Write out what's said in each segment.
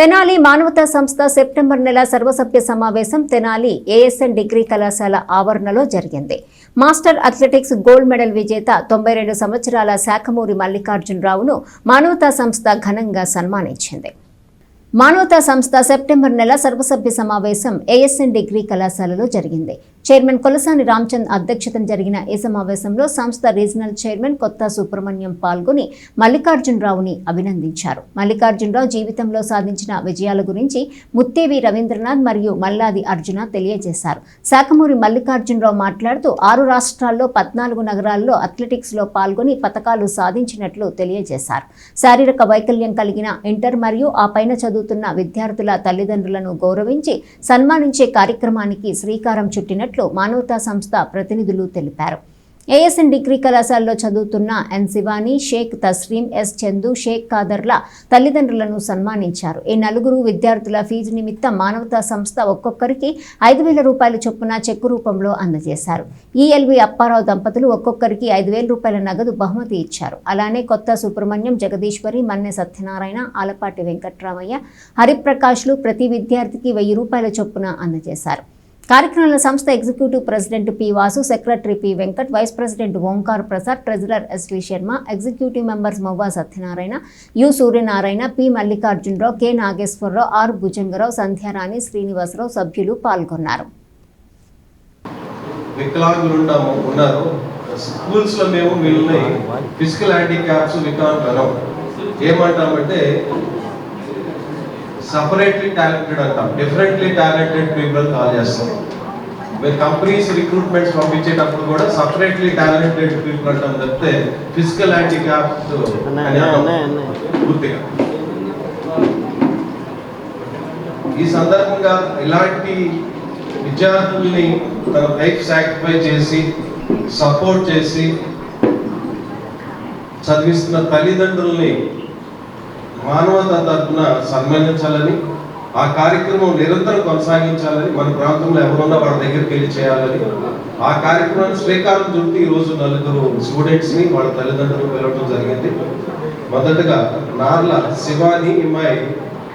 తెనాలి మానవతా సంస్థ సెప్టెంబర్ నెల సర్వసభ్య సమావేశం తెనాలి ఏఎస్ఎన్ డిగ్రీ కళాశాల ఆవరణలో జరిగింది. మాస్టర్ అథ్లెటిక్స్ గోల్డ్ మెడల్ విజేత తొంభై రెండు సంవత్సరాల శాఖమూరి మల్లికార్జునరావును మానవతా సంస్థ ఘనంగా సన్మానించింది. మానవతా సంస్థ సెప్టెంబర్ నెల సర్వసభ్య సమావేశం ఏఎస్ఎన్ డిగ్రీ కళాశాలలో జరిగింది. చైర్మన్ కొలసాని రామచంద్ అధ్యక్షతన జరిగిన ఈ సమావేశంలో సంస్థ రీజనల్ చైర్మన్ కొత్త సుబ్రహ్మణ్యం పాల్గొని మల్లికార్జునరావుని అభినందించారు. మల్లికార్జునరావు జీవితంలో సాధించిన విజయాల గురించి ముత్తేవి రవీంద్రనాథ్ మరియు మల్లాది అర్జున తెలియజేశారు. శాఖమూరి మల్లికార్జునరావు మాట్లాడుతూ ఆరు రాష్ట్రాల్లో పద్నాలుగు నగరాల్లో అథ్లెటిక్స్లో పాల్గొని పథకాలు సాధించినట్లు తెలియజేశారు. శారీరక వైకల్యం కలిగిన ఇంటర్ మరియు ఆ పైన చదువుతున్న విద్యార్థుల తల్లిదండ్రులను గౌరవించి సన్మానించే కార్యక్రమానికి శ్రీకారం చుట్టినట్లు మానవతా సంస్థ ప్రతినిధులు తెలిపారు. ఏఎస్ఎన్ డిగ్రీ కళాశాలలో చదువుతున్న ఎన్ శివాని షేక్ తస్రీం ఎస్ చందు షేక్ ఖాదర్ల తల్లిదండ్రులను సన్మానించారు. ఈ నలుగురు విద్యార్థుల ఫీజు నిమిత్తం మానవతా సంస్థ ఒక్కొక్కరికి ఐదు వేల రూపాయల చొప్పున చెక్కు రూపంలో అందజేశారు. ఈఎల్వి అప్పారావు దంపతులు ఒక్కొక్కరికి ఐదు వేల రూపాయల నగదు బహుమతి ఇచ్చారు. అలానే కొత్త సుబ్రహ్మణ్యం జగదీశ్వరి మన్నె సత్యనారాయణ ఆలపాటి వెంకట్రామయ్య హరిప్రకాష్లు ప్రతి విద్యార్థికి వెయ్యి రూపాయల చొప్పున అందజేశారు. కార్యక్రమంలో సంస్థ executive president P Vasu secretary P Venkat vice president Omkar Prasad treasurer S V Sharma executive members Mowva Satyanarayana U Suryanarayana P Mallikarjunarao K Nageswararao R Bhujangarao Sandhyarani Srinivasarao సభ్యులు పాల్గొన్నారు. వికలాంగులు ఉన్నాము ఉన్నారు. స్కూల్స్లో మేము వీళ్ళని ఫిజికల్ హ్యాండిక్యాప్స్ వికలాంగులు. ఏమంటామంటే సపరేట్లీ టాలెంటెడ్ అంటాం డిఫరెంట్లీ టాలెంటెడ్ పీపుల్ కాల్ చేస్తాం. మీరు కంపెనీస్ రిక్రూట్మెంట్స్ పంపించేటప్పుడు కూడా సపరేట్లీ టాలెంటెడ్ పీపుల్ అంటాం తప్పితే ఫిజికల్ హ్యాండిక్యాప్స్ పూర్తిగా. ఈ సందర్భంగా ఇలాంటి విద్యార్థుల్ని తన లైఫ్ సాక్రిఫై చేసి సపోర్ట్ చేసి చదివిస్తున్న తల్లిదండ్రుల్ని మానవత తరఫున సన్మానించాలని ఆ కార్యక్రమం నిరంతరం కొనసాగించాలని మన ప్రాంతంలో ఎవరున్నా వాళ్ళ దగ్గరికి వెళ్ళి చేయాలని ఆ కార్యక్రమాన్ని శ్రీకారం చుట్టూ ఈరోజు రోజు నలుగురు స్టూడెంట్స్ని వాళ్ళ తల్లిదండ్రులు వెళ్ళడం జరిగింది. మొదటగా నార్ల శివాని ఇమ్మాయి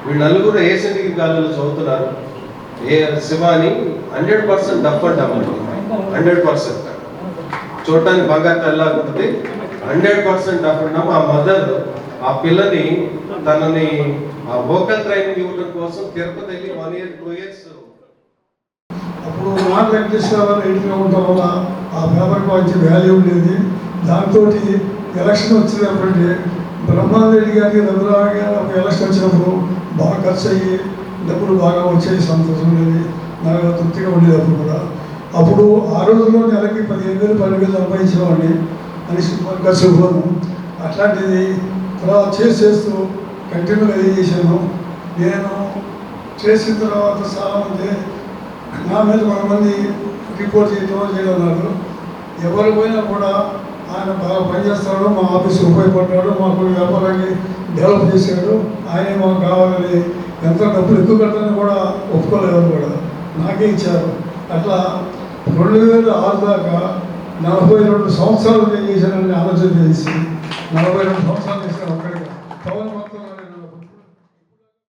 వీళ్ళు నలుగురు ఏ గాలిలో చదువుతున్నారు. ఏ శివాని హండ్రెడ్ పర్సెంట్ డఫ్ అమ్మాయి హండ్రెడ్ పర్సెంట్. చూడటానికి బంగారు తెల్లా ఉంటుంది. హండ్రెడ్ పర్సెంట్ డఫ్ అండ్ ఆ మదర్ ఆ పిల్లని తనని ఆ వోకల్ ట్రైనింగ్ ఇవ్వడం కోసం తిరుపతి వెళ్ళి వన్ ఇయర్ టూ ఇయర్స్ అప్పుడు నాన్ వెంకటేశ్వర గారు ఎడిట్గా ఉండటం వల్ల ఆ పేపర్కి మంచి వాల్యూ ఉండేది. దాంతో ఎలక్షన్ వచ్చినప్పటికీ బ్రహ్మారెడ్డి గారికి రఘురావు గారు ఒక ఎలక్షన్ వచ్చినప్పుడు బాగా ఖర్చు అయ్యి డబ్బులు బాగా వచ్చేది సంతోషం ఉండేది. నాకు తృప్తిగా ఉండేది అప్పుడు కూడా. అప్పుడు ఆ రోజుల్లో నెలకి పదిహేను వేలు పన్నెండు వేలు సంపాదించేవాడిని. అని ఖర్చు పోను అట్లాంటిది తర్వాత చేసి చేస్తూ కంటిన్యూ ఏం చేశాను. నేను చేసిన తర్వాత చాలామంది నా మీద కొంతమంది రిపోర్ట్ చేయడం చేయడం అన్నారు ఎవరు పోయినా కూడా ఆయన బాగా పనిచేస్తాడు మా ఆఫీస్ ఉపయోగపడ్డాడు మాకు వ్యాపారాన్ని డెవలప్ చేశాడు. ఆయనే మాకు కావాలని ఎంత డబ్బులు ఎక్కువ కట్టాలని కూడా ఒప్పుకోలేదు కూడా. నాకే ఇచ్చారు. అట్లా రెండు వేల ఆరు దాకా నలభై రెండు సంవత్సరాలు నేను చేశానని ఆలోచన చేసి నలభై రెండు సంవత్సరాలు చేశాను అక్కడికి